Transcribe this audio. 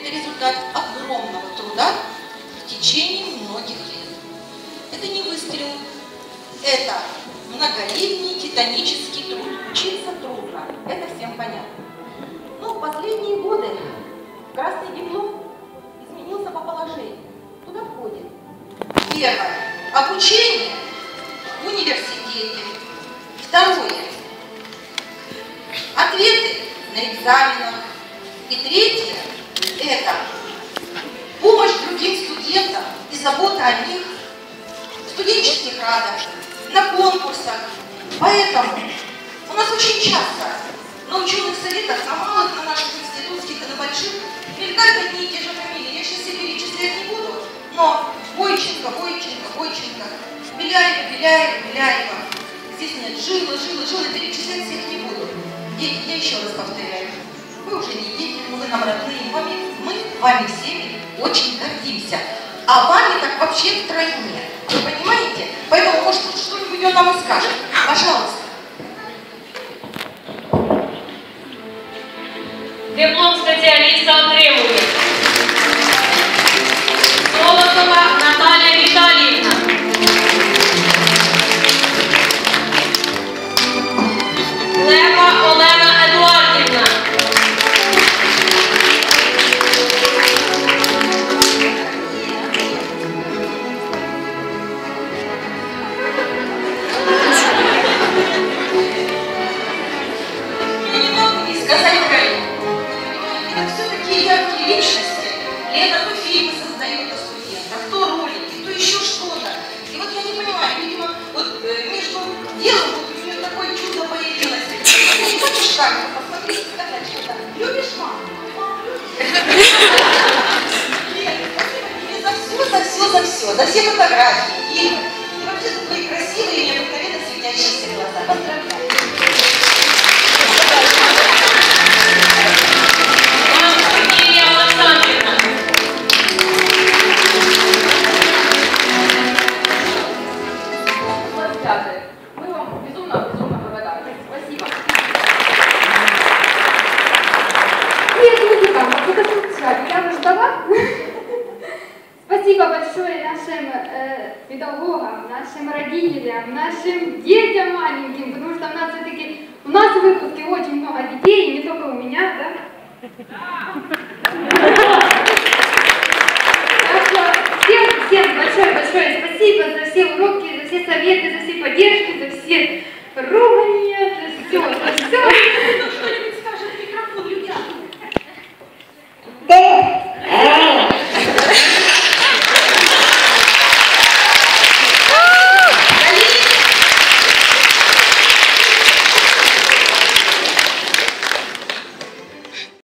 Это результат огромного труда в течение многих лет. Это не выстрел, это многолетний титанический труд. Учиться трудно, это всем понятно. Но в последние годы красный диплом изменился по положению. Туда входит первое – обучение в университете. Второе – ответы на экзаменах. И третье – это помощь другим студентам и забота о них в студенческих радах, на конкурсах. Поэтому у нас очень часто на ученых советах, на малых, на наших институтских и на больших мелькают одни и те же фамилии. Я сейчас все перечислять не буду, но Бойченко, Бойченко, Бойченко, Беляева, Беляева, Беляева. Здесь нет жила, жила, жила, перечислять всех не буду. Дети, я еще раз повторяю, вы уже не дети, но вы нам родные, мы, вами всеми очень гордимся. А вами так вообще втройне. Вы понимаете? Поэтому, может, что-нибудь он нам и скажет. Пожалуйста. Диплом спеціаліста отримує. Колосова Наталія Яркие личности. Лена то фильмы создает о студентах, то ролики, то еще что-то. И вот я не понимаю, видимо, вот э, между делом вот у нее такое чудо появилось. Ты не хочешь камеру посмотреть, сказать что-то? Любишь маму? Лена, спасибо тебе за все, за все, за все, за все фотографии. спасибо большое нашим э, педагогам, нашим родителям, нашим детям маленьким, потому что у нас все-таки, у нас в выпуске очень много детей, не только у меня, да? Так что всем, всем большое-большое спасибо за все уроки, за все советы, за все поддержки, за все ругания, за все, за все.